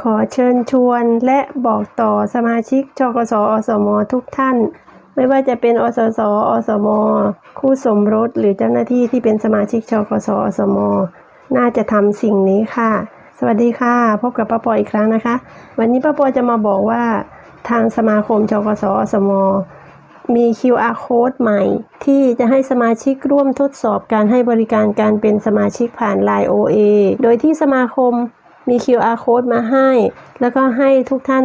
ขอเชิญชวนและบอกต่อสมาชิกจกสอสม ทุกท่าน ไม่ว่าจะเป็นอสสอสม คู่สมรสหรือเจ้าหน้าที่ที่เป็นสมาชิกจกสอสม น่าจะทำสิ่งนี้ค่ะ สวัสดีค่ะ พบกับป้าปออีกครั้งนะคะ วันนี้ป้าปอจะมาบอกว่า ทางสมาคมจกสอสม มี QR code ใหม่ ที่จะให้สมาชิกร่วมทดสอบการให้บริการการเป็นสมาชิกผ่าน Line OA โดยที่สมาคม มี QR code มาให้ แล้วก็ให้ทุกท่าน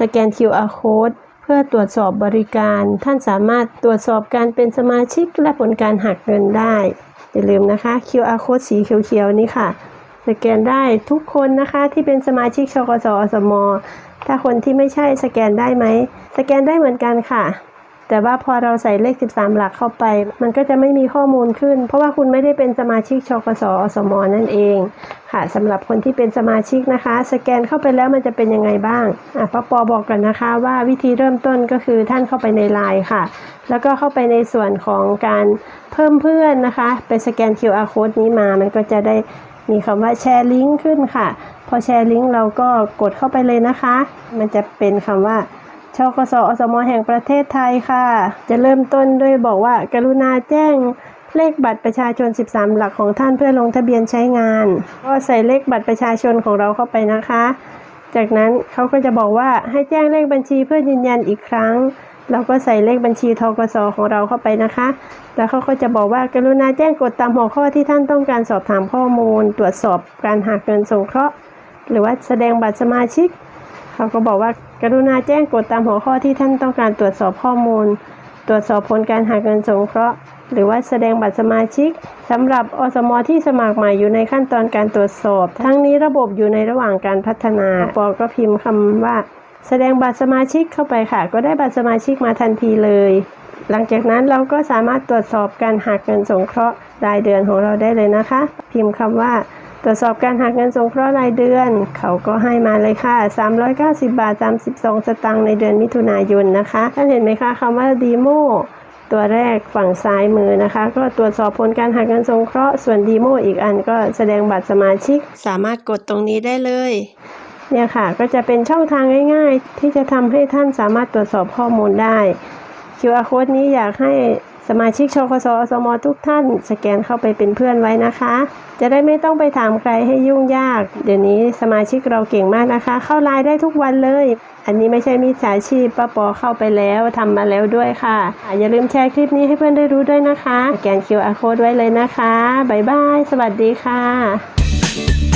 สแกน QR code เพื่อตรวจสอบบริการ ท่านสามารถตรวจสอบการเป็นสมาชิกและผลการหักเงินได้ อย่าลืมนะคะ QR code สีเขียวๆนี้ค่ะ สแกนได้ทุกคนนะคะที่เป็นสมาชิกชกสอสม ถ้าคนที่ไม่ใช่สแกนได้ไหม สแกนได้เหมือนกันค่ะ แต่ว่าพอเราใส่เลข 13 หลักเข้าไป มันก็จะไม่มีข้อมูลขึ้น เพราะว่าคุณไม่ได้เป็นสมาชิกชกสอสมนั่นเองค่ะสำหรับคนที่เป็นสมาชิกนะคะ สแกนเข้าไปแล้วมันจะเป็นยังไงบ้างอะป้าปอบอกกันนะคะว่าวิธีเริ่มต้นก็คือท่านเข้าไปในไลน์ค่ะ แล้วก็เข้าไปในส่วนของการเพิ่มเพื่อนนะคะ ไปสแกน QR code นี้มามันก็จะได้มีคำว่าแชร์ลิงก์ขึ้นค่ะ พอแชร์ลิงก์เราก็กดเข้าไปเลยนะคะ มันจะเป็นคำว่า ชกสอสมแห่งประเทศไทยค่ะ จะเริ่มต้นด้วยบอกว่า กรุณาแจ้งเลขบัตรประชาชน 13 หลักของท่านเพื่อลงทะเบียนใช้งาน ก็ใส่เลขบัตรประชาชนของเราเข้าไปนะคะ จากนั้นเขาก็จะบอกว่าให้แจ้งเลขบัญชีเพื่อยืนยันอีกครั้ง เราก็ใส่เลขบัญชีทกสของเราเข้าไปนะคะ แล้วเขาก็จะบอกว่ากรุณาแจ้งกฎตามหัวข้อที่ท่านต้องการสอบถามข้อมูล ตรวจสอบการหักเงินสงเคราะห์ หรือว่าแสดงบัตรสมาชิก เขาก็บอกว่ากรุณาแจ้งกฎตามหัวข้อที่ท่านต้องการตรวจสอบข้อมูล ตรวจสอบผลการหักเงินสงเคราะห์ หรือว่าแสดงบัตรสมาชิกสำหรับอสมที่สมัครใหม่อยู่ในขั้นตอนการตรวจสอบ ทั้งนี้ระบบอยู่ในระหว่างการพัฒนาปอก็พิมพ์คำว่า แสดงบัตรสมาชิกเข้าไปค่ะ ก็ได้บัตรสมาชิกมาทันทีเลย หลังจากนั้นเราก็สามารถตรวจสอบการหักเงินสงเคราะห์รายเดือนของเราได้เลยนะคะ พิมพ์คำว่า ตรวจสอบการหักเงินสงเคราะห์รายเดือน เขาก็ให้มาเลยค่ะ 390 บาท 32 สตางค์ในเดือนมิถุนายนนะคะท่านเห็นไหมคะคำว่าดีโมตัวแรกฝั่งซ้ายมือนะคะ ก็ตรวจสอบผลการหักเงินสงเคราะห์ส่วนดีโมอีกอันก็แสดงบัตรสมาชิก สามารถกดตรงนี้ได้เลยเนี่ยค่ะ ก็จะเป็นช่องทางง่าย ๆ ที่จะทำให้ท่านสามารถตรวจสอบข้อมูลได้ QR code นี้อยากให้ สมาชิกชคสอสมทุกท่าน สแกนเข้าไปเป็นเพื่อนไว้นะคะ จะได้ไม่ต้องไปถามใครให้ยุ่งยาก เดี๋ยวนี้สมาชิกเราเก่งมากนะคะ เข้าไลน์ได้ทุกวันเลย อันนี้ไม่ใช่มิจฉาชีพป้าปอเข้าไปแล้วทำมาแล้วด้วยค่ะอะ อย่าลืมแชร์คลิปนี้ให้เพื่อนได้รู้ด้วยนะคะ สแกน QR code ไว้เลยนะคะบ๊ายบาย สวัสดีค่ะ